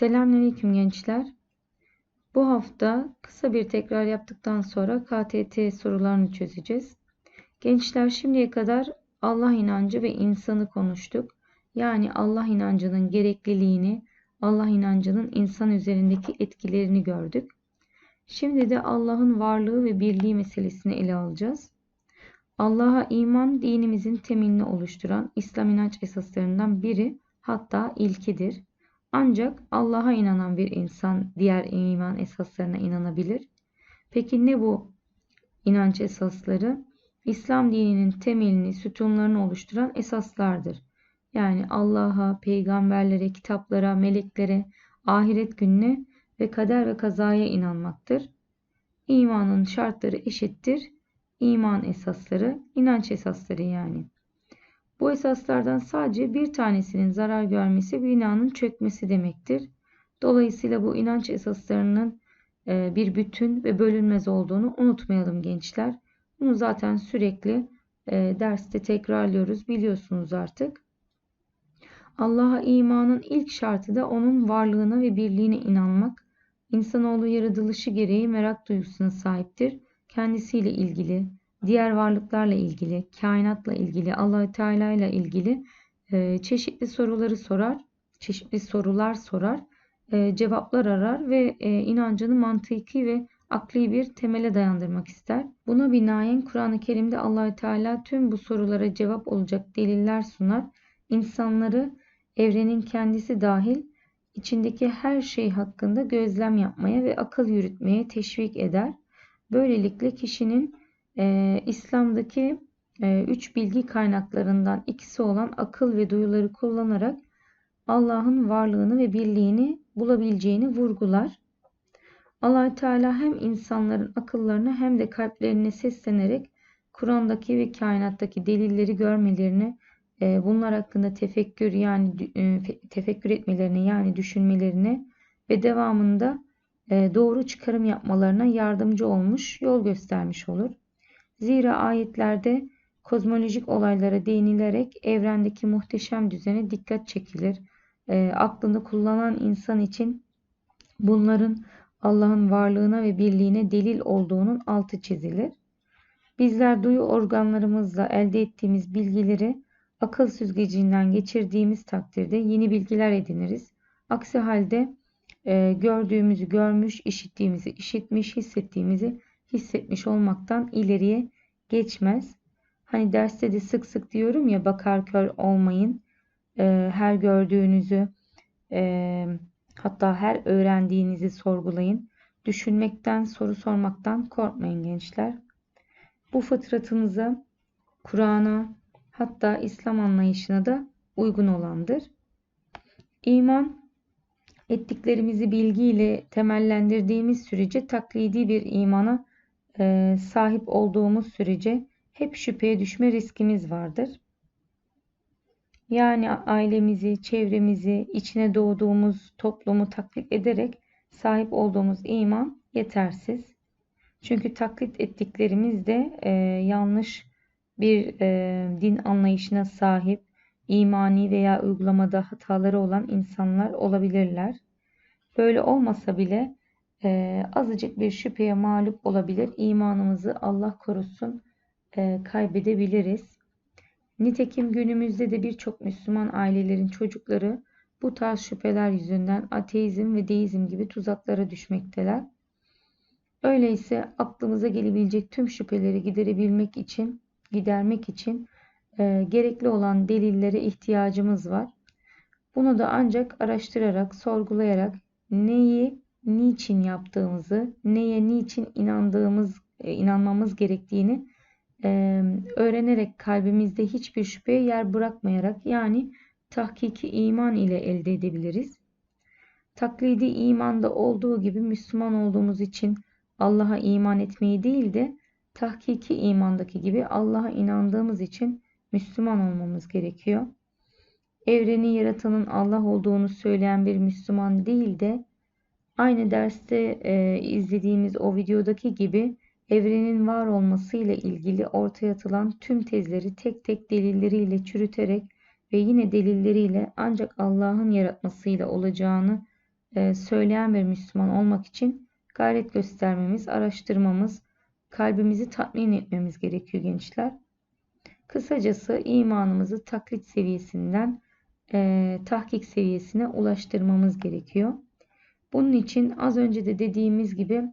Selamünaleyküm gençler. Bu hafta kısa bir tekrar yaptıktan sonra KTT sorularını çözeceğiz. Gençler şimdiye kadar Allah inancı ve insanı konuştuk. Yani Allah inancının gerekliliğini, Allah inancının insan üzerindeki etkilerini gördük. Şimdi de Allah'ın varlığı ve birliği meselesini ele alacağız. Allah'a iman dinimizin temelini oluşturan İslam inanç esaslarından biri hatta ilkidir. Ancak Allah'a inanan bir insan diğer iman esaslarına inanabilir. Peki ne bu inanç esasları? İslam dininin temelini, sütunlarını oluşturan esaslardır. Yani Allah'a, peygamberlere, kitaplara, meleklere, ahiret gününe ve kader ve kazaya inanmaktır. İmanın şartları eşittir. İman esasları, inanç esasları yani. Bu esaslardan sadece bir tanesinin zarar görmesi binanın çökmesi demektir. Dolayısıyla bu inanç esaslarının e, bir bütün ve bölünmez olduğunu unutmayalım gençler. Bunu zaten sürekli e, derste tekrarlıyoruz biliyorsunuz artık. Allah'a imanın ilk şartı da onun varlığına ve birliğine inanmak. İnsanoğlu yaratılışı gereği merak duygusuna sahiptir. Kendisiyle ilgili, diğer varlıklarla ilgili, kainatla ilgili, allah Teala ile ilgili e, çeşitli soruları sorar, çeşitli sorular sorar, e, cevaplar arar ve e, inancını mantıki ve akli bir temele dayandırmak ister. Buna binaen Kur'an-ı Kerim'de allah Teala tüm bu sorulara cevap olacak deliller sunar. İnsanları evrenin kendisi dahil içindeki her şey hakkında gözlem yapmaya ve akıl yürütmeye teşvik eder. Böylelikle kişinin e, İslam'daki e, üç bilgi kaynaklarından ikisi olan akıl ve duyuları kullanarak Allah'ın varlığını ve birliğini bulabileceğini vurgular. allah Teala hem insanların akıllarına hem de kalplerine seslenerek Kur'an'daki ve kainattaki delilleri görmelerini, e, bunlar hakkında tefekkür yani e, tefekkür etmelerini yani düşünmelerini ve devamında e, doğru çıkarım yapmalarına yardımcı olmuş, yol göstermiş olur. Zira ayetlerde kozmolojik olaylara değinilerek evrendeki muhteşem düzene dikkat çekilir. E, aklını kullanan insan için bunların Allah'ın varlığına ve birliğine delil olduğunun altı çizilir. Bizler duyu organlarımızla elde ettiğimiz bilgileri akıl süzgecinden geçirdiğimiz takdirde yeni bilgiler ediniriz. Aksi halde e, gördüğümüzü görmüş, işittiğimizi işitmiş, hissettiğimizi hissetmiş olmaktan ileriye geçmez. Hani derste de sık sık diyorum ya bakar kör olmayın. E, her gördüğünüzü e, hatta her öğrendiğinizi sorgulayın. Düşünmekten, soru sormaktan korkmayın gençler. Bu fıtratınıza, Kur'an'a, hatta İslam anlayışına da uygun olandır. İman ettiklerimizi bilgiyle temellendirdiğimiz sürece taklidi bir imana e, sahip olduğumuz sürece hep şüpheye düşme riskimiz vardır. Yani ailemizi, çevremizi, içine doğduğumuz toplumu taklit ederek sahip olduğumuz iman yetersiz. Çünkü taklit ettiklerimiz de e, yanlış bir e, din anlayışına sahip, imani veya uygulamada hataları olan insanlar olabilirler. Böyle olmasa bile e, azıcık bir şüpheye mağlup olabilir. İmanımızı Allah korusun e, kaybedebiliriz. Nitekim günümüzde de birçok Müslüman ailelerin çocukları bu tarz şüpheler yüzünden ateizm ve deizm gibi tuzaklara düşmekteler. Öyleyse aklımıza gelebilecek tüm şüpheleri giderebilmek için, gidermek için e, gerekli olan delillere ihtiyacımız var. Bunu da ancak araştırarak, sorgulayarak neyi niçin yaptığımızı, neye niçin inandığımız, e, inanmamız gerektiğini e, öğrenerek kalbimizde hiçbir şüpheye yer bırakmayarak yani tahkiki iman ile elde edebiliriz. Taklidi imanda olduğu gibi Müslüman olduğumuz için Allah'a iman etmeyi değil de tahkiki imandaki gibi Allah'a inandığımız için Müslüman olmamız gerekiyor. Evreni yaratanın Allah olduğunu söyleyen bir Müslüman değil de Aynı derste e, izlediğimiz o videodaki gibi evrenin var olması ile ilgili ortaya atılan tüm tezleri tek tek delilleriyle çürüterek ve yine delilleriyle ancak Allah'ın yaratmasıyla olacağını e, söyleyen bir Müslüman olmak için gayret göstermemiz, araştırmamız, kalbimizi tatmin etmemiz gerekiyor gençler. Kısacası imanımızı taklit seviyesinden e, tahkik seviyesine ulaştırmamız gerekiyor. Bunun için az önce de dediğimiz gibi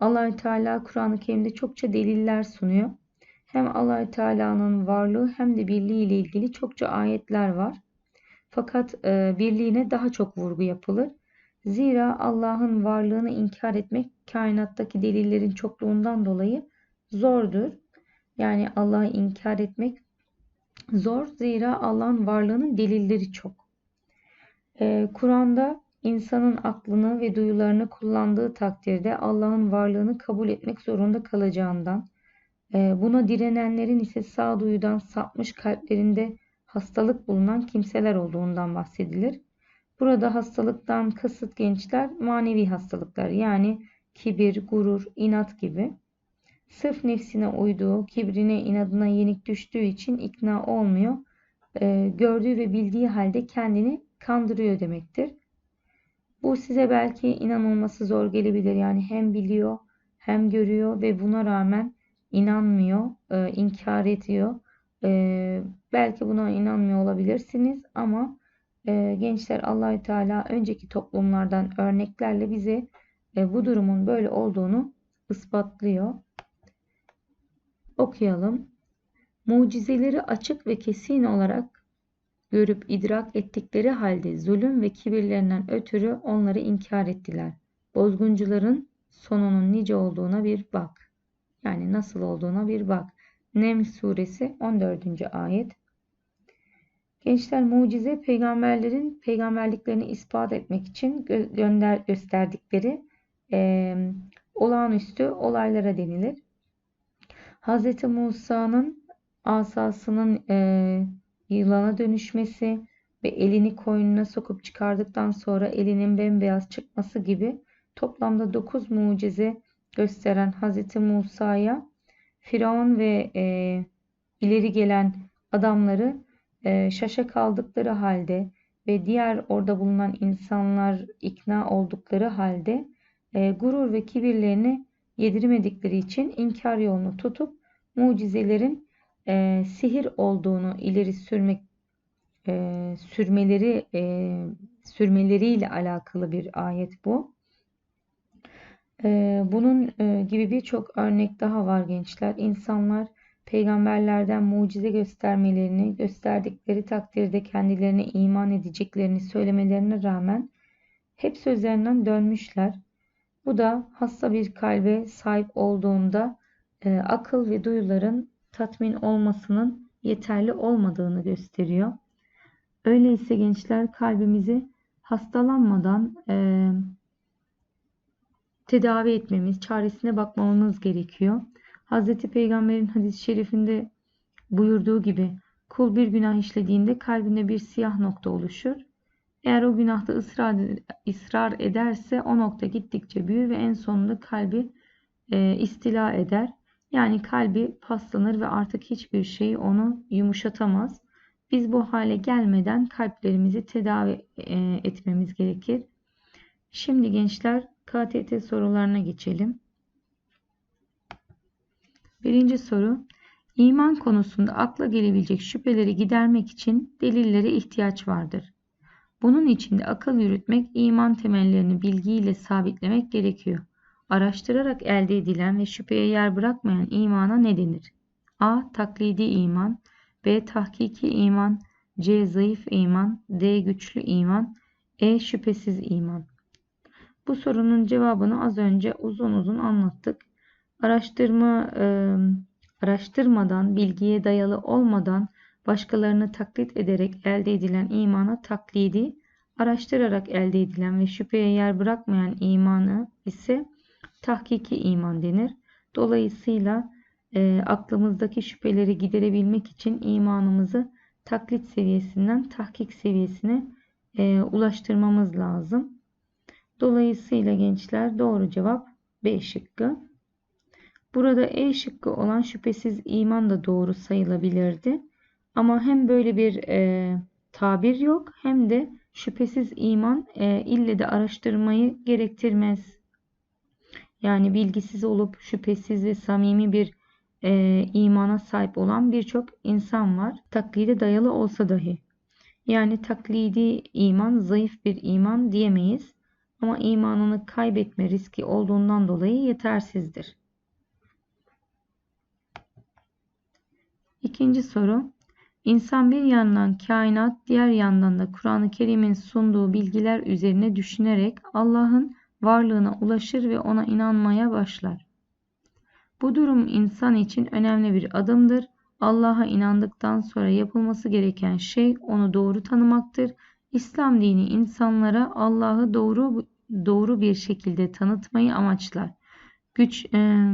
Allahü Teala Kur'an-ı Kerim'de çokça deliller sunuyor. Hem Allahü Teala'nın varlığı hem de birliği ile ilgili çokça ayetler var. Fakat e, birliğine daha çok vurgu yapılır. Zira Allah'ın varlığını inkar etmek kainattaki delillerin çokluğundan dolayı zordur. Yani Allah'ı inkar etmek zor. Zira Allah'ın varlığının delilleri çok. Ee, Kur'an'da insanın aklını ve duyularını kullandığı takdirde Allah'ın varlığını kabul etmek zorunda kalacağından, e, buna direnenlerin ise sağduyudan sapmış kalplerinde hastalık bulunan kimseler olduğundan bahsedilir. Burada hastalıktan kasıt gençler manevi hastalıklar yani kibir, gurur, inat gibi. Sırf nefsine uyduğu, kibrine, inadına yenik düştüğü için ikna olmuyor. E, gördüğü ve bildiği halde kendini kandırıyor demektir. Bu size belki inanılması zor gelebilir. Yani hem biliyor hem görüyor ve buna rağmen inanmıyor, e, inkar ediyor. E, belki buna inanmıyor olabilirsiniz ama e, gençler Allahü Teala önceki toplumlardan örneklerle bize e, bu durumun böyle olduğunu ispatlıyor. Okuyalım. Mucizeleri açık ve kesin olarak görüp idrak ettikleri halde zulüm ve kibirlerinden ötürü onları inkar ettiler. Bozguncuların sonunun nice olduğuna bir bak. Yani nasıl olduğuna bir bak. Nem suresi 14. ayet. Gençler mucize peygamberlerin peygamberliklerini ispat etmek için gö gönder gösterdikleri e, olağanüstü olaylara denilir. Hz. Musa'nın asasının e, yılana dönüşmesi ve elini koynuna sokup çıkardıktan sonra elinin bembeyaz çıkması gibi toplamda 9 mucize gösteren Hz. Musa'ya Firavun ve e, ileri gelen adamları e, şaşa kaldıkları halde ve diğer orada bulunan insanlar ikna oldukları halde e, gurur ve kibirlerini yedirmedikleri için inkar yolunu tutup mucizelerin e, sihir olduğunu ileri sürmek e, sürmeleri e, sürmeleriyle alakalı bir ayet bu. E, bunun e, gibi birçok örnek daha var gençler. İnsanlar peygamberlerden mucize göstermelerini, gösterdikleri takdirde kendilerine iman edeceklerini söylemelerine rağmen hep sözlerinden dönmüşler. Bu da hasta bir kalbe sahip olduğunda e, akıl ve duyuların tatmin olmasının yeterli olmadığını gösteriyor. Öyleyse gençler kalbimizi hastalanmadan e, tedavi etmemiz, çaresine bakmamız gerekiyor. Hz. Peygamber'in hadis-i şerifinde buyurduğu gibi kul bir günah işlediğinde kalbinde bir siyah nokta oluşur. Eğer o günahta ısrar, ısrar ederse o nokta gittikçe büyür ve en sonunda kalbi e, istila eder. Yani kalbi paslanır ve artık hiçbir şey onu yumuşatamaz. Biz bu hale gelmeden kalplerimizi tedavi e, etmemiz gerekir. Şimdi gençler KTT sorularına geçelim. Birinci soru. İman konusunda akla gelebilecek şüpheleri gidermek için delillere ihtiyaç vardır. Bunun için de akıl yürütmek, iman temellerini bilgiyle sabitlemek gerekiyor. Araştırarak elde edilen ve şüpheye yer bırakmayan imana ne denir? A. Taklidi iman B. Tahkiki iman C. Zayıf iman D. Güçlü iman E. Şüphesiz iman Bu sorunun cevabını az önce uzun uzun anlattık. Araştırma e, araştırmadan, bilgiye dayalı olmadan başkalarını taklit ederek elde edilen imana taklidi, araştırarak elde edilen ve şüpheye yer bırakmayan imanı ise tahkiki iman denir. Dolayısıyla e, aklımızdaki şüpheleri giderebilmek için imanımızı taklit seviyesinden tahkik seviyesine e, ulaştırmamız lazım. Dolayısıyla gençler doğru cevap B şıkkı. Burada E şıkkı olan şüphesiz iman da doğru sayılabilirdi. Ama hem böyle bir e, tabir yok hem de Şüphesiz iman e, ille de araştırmayı gerektirmez. Yani bilgisiz olup şüphesiz ve samimi bir e, imana sahip olan birçok insan var. Taklide dayalı olsa dahi. Yani taklidi iman zayıf bir iman diyemeyiz. Ama imanını kaybetme riski olduğundan dolayı yetersizdir. İkinci soru. İnsan bir yandan kainat, diğer yandan da Kur'an-ı Kerim'in sunduğu bilgiler üzerine düşünerek Allah'ın varlığına ulaşır ve ona inanmaya başlar. Bu durum insan için önemli bir adımdır. Allah'a inandıktan sonra yapılması gereken şey onu doğru tanımaktır. İslam dini insanlara Allah'ı doğru doğru bir şekilde tanıtmayı amaçlar. Güç e,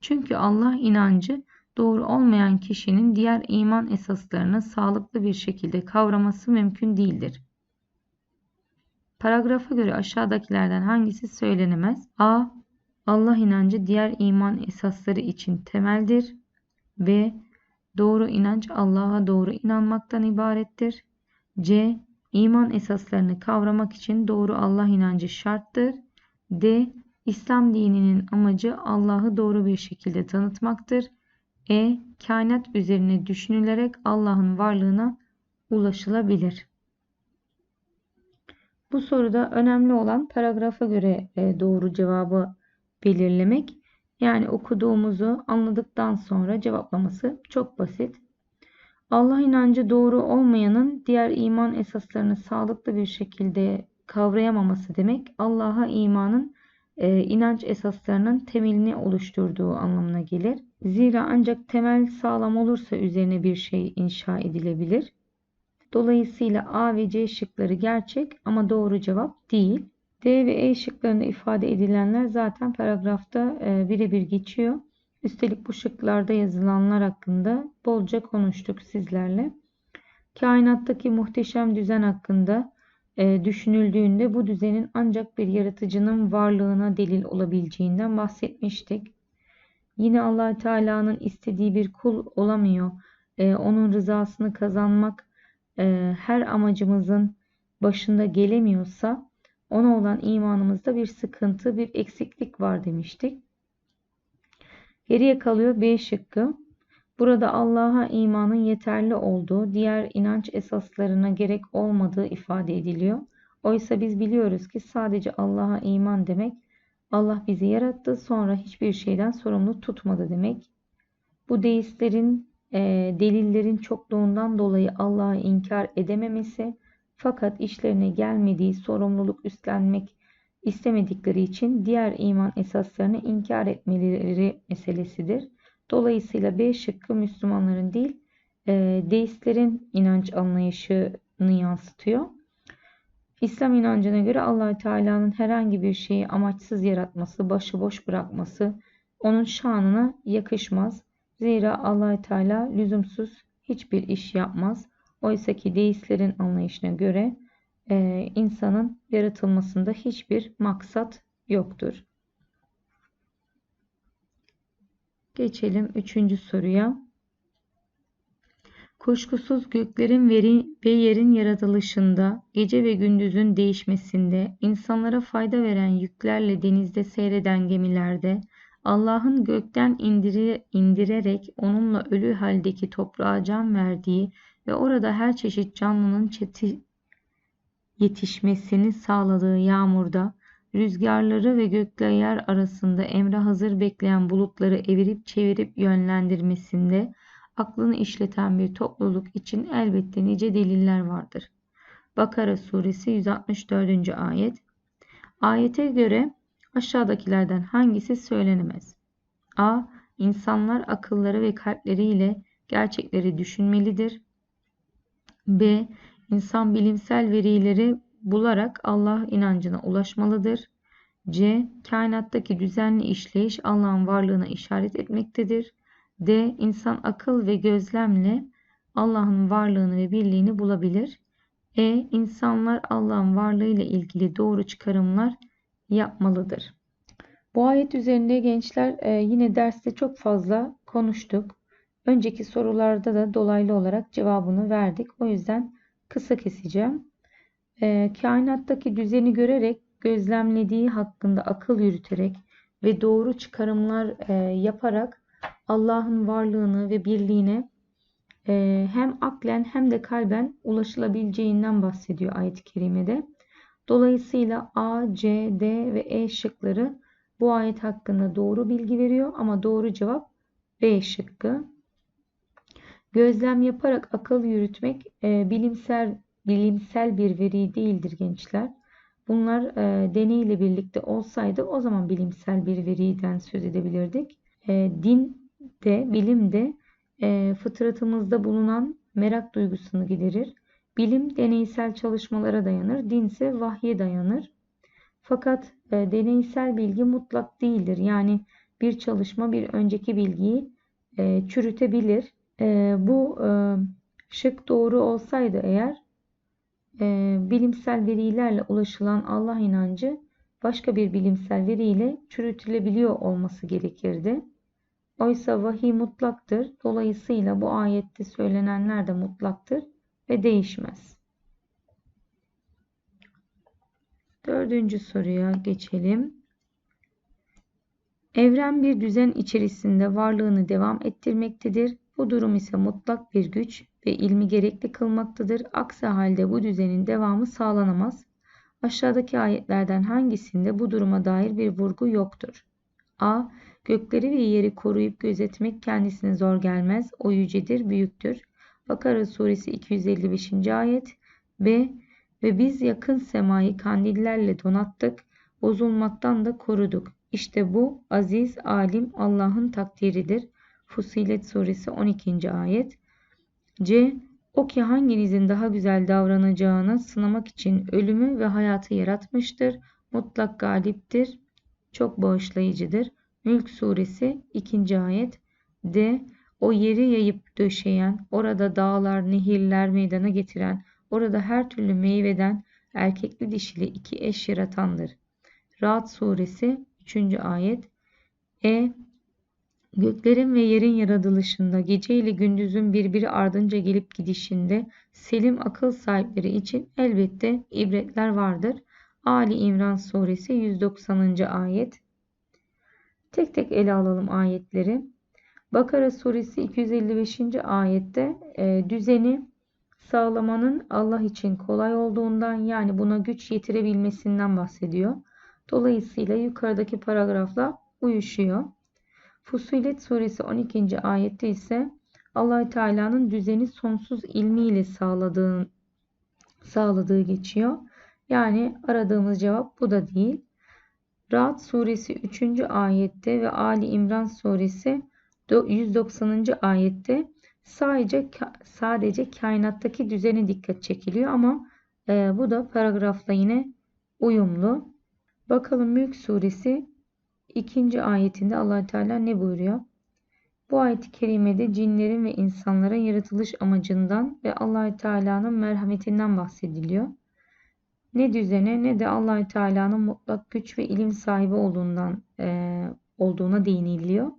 çünkü Allah inancı doğru olmayan kişinin diğer iman esaslarını sağlıklı bir şekilde kavraması mümkün değildir. Paragrafa göre aşağıdakilerden hangisi söylenemez? A. Allah inancı diğer iman esasları için temeldir. B. Doğru inanç Allah'a doğru inanmaktan ibarettir. C. İman esaslarını kavramak için doğru Allah inancı şarttır. D. İslam dininin amacı Allah'ı doğru bir şekilde tanıtmaktır. E. Kainat üzerine düşünülerek Allah'ın varlığına ulaşılabilir. Bu soruda önemli olan paragrafa göre e, doğru cevabı belirlemek. Yani okuduğumuzu anladıktan sonra cevaplaması çok basit. Allah inancı doğru olmayanın diğer iman esaslarını sağlıklı bir şekilde kavrayamaması demek Allah'a imanın e, inanç esaslarının temelini oluşturduğu anlamına gelir. Zira ancak temel sağlam olursa üzerine bir şey inşa edilebilir. Dolayısıyla A ve C şıkları gerçek ama doğru cevap değil. D ve E şıklarında ifade edilenler zaten paragrafta e, birebir geçiyor. Üstelik bu şıklarda yazılanlar hakkında bolca konuştuk sizlerle. Kainattaki muhteşem düzen hakkında e, düşünüldüğünde bu düzenin ancak bir yaratıcının varlığına delil olabileceğinden bahsetmiştik. Yine allah Teala'nın istediği bir kul olamıyor. E, onun rızasını kazanmak e, her amacımızın başında gelemiyorsa ona olan imanımızda bir sıkıntı, bir eksiklik var demiştik. Geriye kalıyor B şıkkı. Burada Allah'a imanın yeterli olduğu, diğer inanç esaslarına gerek olmadığı ifade ediliyor. Oysa biz biliyoruz ki sadece Allah'a iman demek, Allah bizi yarattı sonra hiçbir şeyden sorumlu tutmadı demek. Bu deistlerin, e, delillerin çokluğundan dolayı Allah'ı inkar edememesi, fakat işlerine gelmediği sorumluluk üstlenmek istemedikleri için diğer iman esaslarını inkar etmeleri meselesidir. Dolayısıyla B şıkkı Müslümanların değil e, deistlerin inanç anlayışını yansıtıyor. İslam inancına göre allah Teala'nın herhangi bir şeyi amaçsız yaratması, başıboş bırakması onun şanına yakışmaz. Zira allah Teala lüzumsuz hiçbir iş yapmaz. Oysa ki deistlerin anlayışına göre e, insanın yaratılmasında hiçbir maksat yoktur. Geçelim üçüncü soruya. Kuşkusuz göklerin veri ve yerin yaratılışında, gece ve gündüzün değişmesinde, insanlara fayda veren yüklerle denizde seyreden gemilerde, Allah'ın gökten indire, indirerek onunla ölü haldeki toprağa can verdiği ve orada her çeşit canlının çeti, yetişmesini sağladığı yağmurda, rüzgarları ve gökle yer arasında emre hazır bekleyen bulutları evirip çevirip yönlendirmesinde aklını işleten bir topluluk için elbette nice deliller vardır. Bakara suresi 164. ayet Ayete göre aşağıdakilerden hangisi söylenemez? A. İnsanlar akılları ve kalpleriyle gerçekleri düşünmelidir. B. İnsan bilimsel verileri bularak Allah inancına ulaşmalıdır. C. Kainattaki düzenli işleyiş Allah'ın varlığına işaret etmektedir. D. İnsan akıl ve gözlemle Allah'ın varlığını ve birliğini bulabilir. E. İnsanlar Allah'ın varlığıyla ilgili doğru çıkarımlar yapmalıdır. Bu ayet üzerinde gençler e, yine derste çok fazla konuştuk. Önceki sorularda da dolaylı olarak cevabını verdik. O yüzden kısa keseceğim. e, kainattaki düzeni görerek, gözlemlediği hakkında akıl yürüterek ve doğru çıkarımlar e, yaparak Allah'ın varlığını ve birliğine hem aklen hem de kalben ulaşılabileceğinden bahsediyor ayet-i kerimede. Dolayısıyla A, C, D ve E şıkları bu ayet hakkında doğru bilgi veriyor ama doğru cevap B şıkkı. Gözlem yaparak akıl yürütmek e, bilimsel bilimsel bir veri değildir gençler. Bunlar e, deney ile birlikte olsaydı o zaman bilimsel bir veriden söz edebilirdik. E, din de, bilim de e, fıtratımızda bulunan merak duygusunu giderir. Bilim deneysel çalışmalara dayanır, din ise vahye dayanır. Fakat e, deneysel bilgi mutlak değildir. Yani bir çalışma bir önceki bilgiyi e, çürütebilir. E, bu e, şık doğru olsaydı eğer e, bilimsel verilerle ulaşılan Allah inancı başka bir bilimsel veriyle çürütülebiliyor olması gerekirdi. Oysa vahiy mutlaktır. Dolayısıyla bu ayette söylenenler de mutlaktır ve değişmez. Dördüncü soruya geçelim. Evren bir düzen içerisinde varlığını devam ettirmektedir. Bu durum ise mutlak bir güç ve ilmi gerekli kılmaktadır. Aksi halde bu düzenin devamı sağlanamaz. Aşağıdaki ayetlerden hangisinde bu duruma dair bir vurgu yoktur? A. Gökleri ve yeri koruyup gözetmek kendisine zor gelmez. O yücedir, büyüktür. Bakara suresi 255. ayet. B. Ve biz yakın semayı kandillerle donattık, bozulmaktan da koruduk. İşte bu aziz, alim Allah'ın takdiridir. Fusilet suresi 12. ayet. C. O ki hanginizin daha güzel davranacağını sınamak için ölümü ve hayatı yaratmıştır. Mutlak galiptir. Çok bağışlayıcıdır. Mülk suresi 2. ayet. D. O yeri yayıp döşeyen, orada dağlar, nehirler meydana getiren, orada her türlü meyveden erkekli dişili iki eş yaratandır. Ra'd suresi 3. ayet. E. Göklerin ve yerin yaratılışında, gece ile gündüzün birbiri ardınca gelip gidişinde selim akıl sahipleri için elbette ibretler vardır. Ali İmran suresi 190. ayet. Tek tek ele alalım ayetleri. Bakara suresi 255. ayette e, düzeni sağlamanın Allah için kolay olduğundan yani buna güç yetirebilmesinden bahsediyor. Dolayısıyla yukarıdaki paragrafla uyuşuyor. Fusilet suresi 12. ayette ise allah Teala'nın düzeni sonsuz ilmiyle sağladığı, sağladığı geçiyor. Yani aradığımız cevap bu da değil. Ra'd suresi 3. ayette ve Ali İmran suresi 190. ayette sadece sadece kainattaki düzene dikkat çekiliyor ama e, bu da paragrafla yine uyumlu. Bakalım Mülk suresi 2. ayetinde allah Teala ne buyuruyor? Bu ayet-i kerimede cinlerin ve insanların yaratılış amacından ve allah Teala'nın merhametinden bahsediliyor. Ne düzene ne de allah Teala'nın mutlak güç ve ilim sahibi olduğundan e, olduğuna değiniliyor.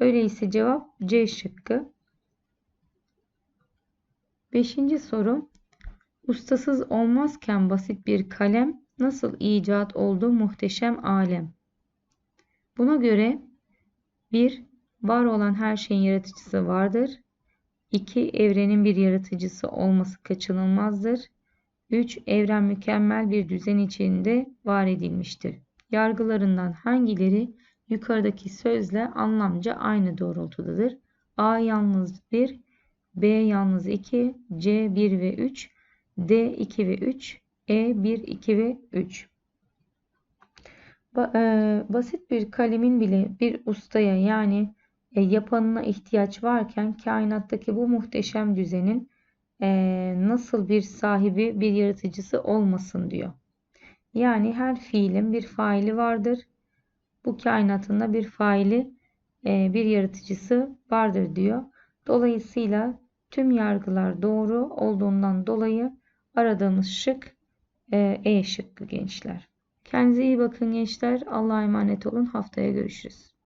Öyleyse cevap C şıkkı. Beşinci soru. Ustasız olmazken basit bir kalem nasıl icat oldu muhteşem alem? Buna göre 1. Var olan her şeyin yaratıcısı vardır. 2. Evrenin bir yaratıcısı olması kaçınılmazdır. 3. Evren mükemmel bir düzen içinde var edilmiştir. Yargılarından hangileri yukarıdaki sözle anlamca aynı doğrultudadır? A yalnız 1, B yalnız 2, C 1 ve 3, D 2 ve 3, E 1, 2 ve 3. Ba e, basit bir kalemin bile bir ustaya yani e, yapanına ihtiyaç varken kainattaki bu muhteşem düzenin e, nasıl bir sahibi, bir yaratıcısı olmasın diyor. Yani her fiilin bir faili vardır. Bu kainatında bir faili, e, bir yaratıcısı vardır diyor. Dolayısıyla tüm yargılar doğru olduğundan dolayı aradığımız şık e, e şıkkı gençler. Kendinize iyi bakın gençler. Allah'a emanet olun. Haftaya görüşürüz.